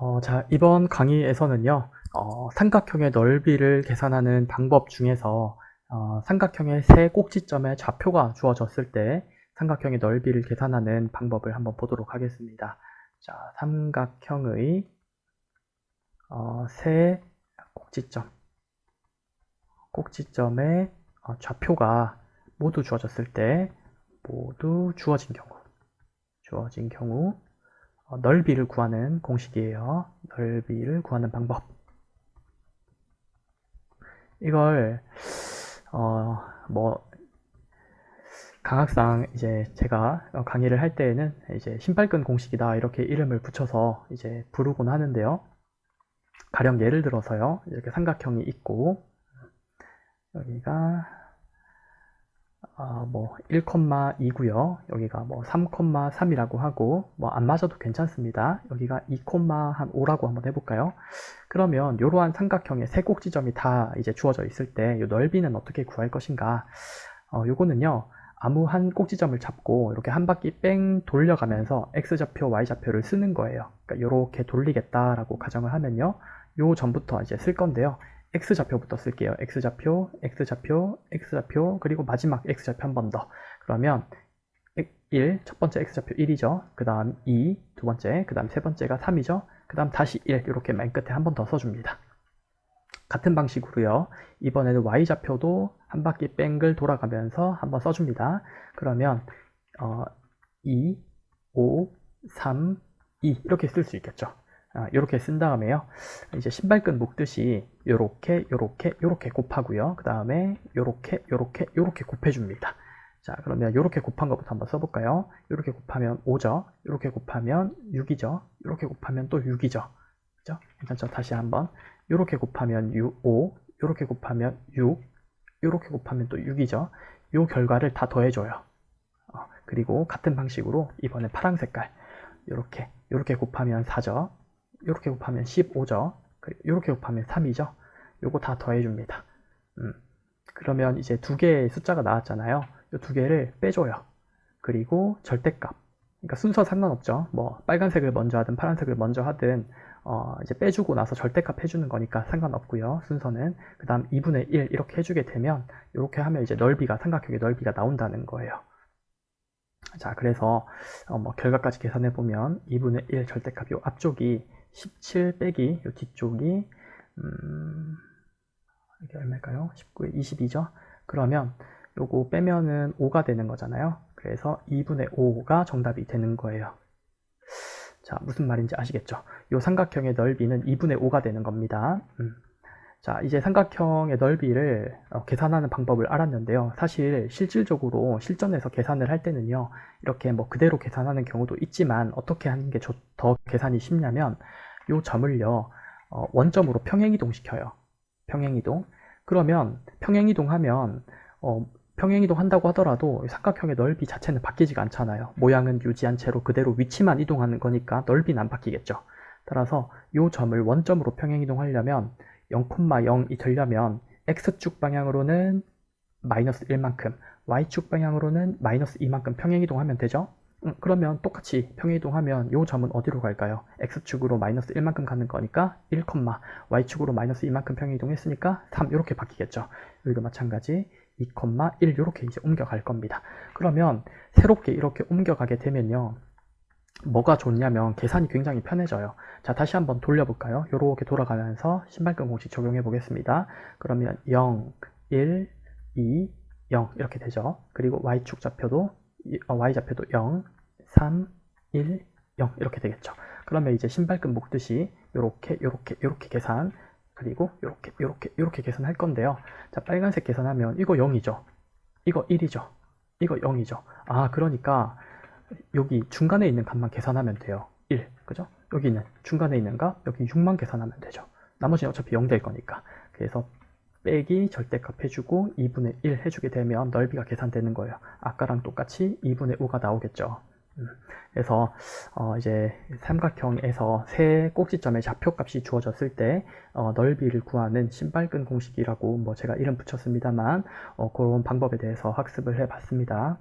어, 자, 이번 강의에서는요, 어, 삼각형의 넓이를 계산하는 방법 중에서 어, 삼각형의 세 꼭지점의 좌표가 주어졌을 때 삼각형의 넓이를 계산하는 방법을 한번 보도록 하겠습니다. 자, 삼각형의 어, 세 꼭지점, 꼭지점의 어, 좌표가 모두 주어졌을 때 모두 주어진 경우, 주어진 경우 어, 넓이를 구하는 공식이에요. 넓이를 구하는 방법. 이걸 어, 뭐 강학상 이제 제가 강의를 할 때에는 이제 신발끈 공식이다 이렇게 이름을 붙여서 이제 부르곤 하는데요. 가령 예를 들어서요. 이렇게 삼각형이 있고 여기가 아, 뭐 1,2고요. 여기가 뭐 3,3이라고 하고 뭐 안 맞아도 괜찮습니다. 여기가 2,5라고 한번 해볼까요? 그러면 이러한 삼각형의 세 꼭지점이 다 이제 주어져 있을 때 이 넓이는 어떻게 구할 것인가? 어, 요거는요. 아무 한 꼭지점을 잡고 이렇게 한 바퀴 뺑 돌려가면서 x좌표, y좌표를 쓰는 거예요. 그러니까 이렇게 돌리겠다라고 가정을 하면요. 요 전부터 이제 쓸 건데요. X좌표부터 쓸게요. x좌표, x좌표, x좌표, 그리고 마지막 x좌표 한 번 더. 그러면 1, 첫 번째 x좌표 1이죠. 그 다음 2, 두 번째, 그 다음 세 번째가 3이죠. 그 다음 다시 1, 이렇게 맨 끝에 한 번 더 써줍니다. 같은 방식으로요. 이번에는 y좌표도 한 바퀴 뺑글 돌아가면서 한 번 써줍니다. 그러면 어, 2, 5, 3, 2 이렇게 쓸 수 있겠죠. 이렇게 아, 쓴 다음에요. 이제 신발끈 묶듯이 요렇게 요렇게 요렇게 곱하고요. 그 다음에 요렇게 곱해줍니다. 자 그러면 요렇게 곱한 것부터 한번 써볼까요? 요렇게 곱하면 5죠. 요렇게 곱하면 6이죠. 요렇게 곱하면 또 6이죠. 그죠? 괜찮죠? 다시 한번 요렇게 곱하면 6, 5 요렇게 곱하면 6 요렇게 곱하면 또 6이죠. 요 결과를 다 더해줘요. 어, 그리고 같은 방식으로 이번에 파란 색깔 요렇게 요렇게 곱하면 4죠. 이렇게 곱하면 15죠. 이렇게 곱하면 3이죠. 요거 다 더해줍니다. 음. 그러면 이제 두 개의 숫자가 나왔잖아요. 이 두 개를 빼줘요. 그리고 절대값. 그러니까 순서 상관없죠. 뭐 빨간색을 먼저 하든 파란색을 먼저 하든 어 이제 빼주고 나서 절대값 해주는 거니까 상관없고요. 순서는 그 다음 2분의 1 이렇게 해주게 되면 이렇게 하면 이제 넓이가 삼각형의 넓이가 나온다는 거예요. 자 그래서 어 뭐 결과까지 계산해 보면 2분의 1 절대값 요 앞쪽이 17 빼기 요 뒤쪽이 음, 이게 얼마일까요? 19에 22죠? 그러면 요거 빼면은 5가 되는 거잖아요. 그래서 2분의 5가 정답이 되는 거예요. 자, 무슨 말인지 아시겠죠? 요 삼각형의 넓이는 2분의 5가 되는 겁니다. 음. 자, 이제 삼각형의 넓이를 어, 계산하는 방법을 알았는데요. 사실 실질적으로 실전에서 계산을 할 때는요, 이렇게 뭐 그대로 계산하는 경우도 있지만 어떻게 하는 게 더 계산이 쉽냐면 요 점을요, 어, 원점으로 평행이동 시켜요. 평행이동. 그러면 평행이동 하면 어, 평행이동 한다고 하더라도 삼각형의 넓이 자체는 바뀌지가 않잖아요. 모양은 유지한 채로 그대로 위치만 이동하는 거니까 넓이는 안 바뀌겠죠. 따라서 요 점을 원점으로 평행이동 하려면 0,0이 되려면 x축 방향으로는 마이너스 1만큼, y축 방향으로는 마이너스 2만큼 평행이동하면 되죠. 음, 그러면 똑같이 평행이동하면 이 점은 어디로 갈까요? x축으로 마이너스 1만큼 가는 거니까 1, y축으로 마이너스 2만큼 평행이동했으니까 3 이렇게 바뀌겠죠. 여기도 마찬가지 2, 1 이렇게 이제 옮겨갈 겁니다. 그러면 새롭게 이렇게 옮겨가게 되면요. 뭐가 좋냐면 계산이 굉장히 편해져요. 자, 다시 한번 돌려볼까요? 이렇게 돌아가면서 신발끈 공식 적용해 보겠습니다. 그러면 0, 1, 2, 0 이렇게 되죠. 그리고 y축 좌표도 어, y좌표도 0, 3, 1, 0 이렇게 되겠죠. 그러면 이제 신발끈 묶듯이 이렇게 이렇게 이렇게 계산 그리고 이렇게 이렇게 이렇게 계산할 건데요. 자 빨간색 계산하면 이거 0이죠. 이거 1이죠. 이거 0이죠. 아 그러니까 여기 중간에 있는 값만 계산하면 돼요. 1 그죠? 여기는 중간에 있는 값 여기 6만 계산하면 되죠. 나머지는 어차피 0 될 거니까. 그래서 빼기 절대값 해주고 2분의 1 해주게 되면 넓이가 계산되는 거예요. 아까랑 똑같이 2분의 5가 나오겠죠. 음, 그래서 어 이제 삼각형에서 세 꼭지점의 좌표값이 주어졌을 때 어 넓이를 구하는 신발끈 공식이라고 뭐 제가 이름 붙였습니다만 어 그런 방법에 대해서 학습을 해봤습니다.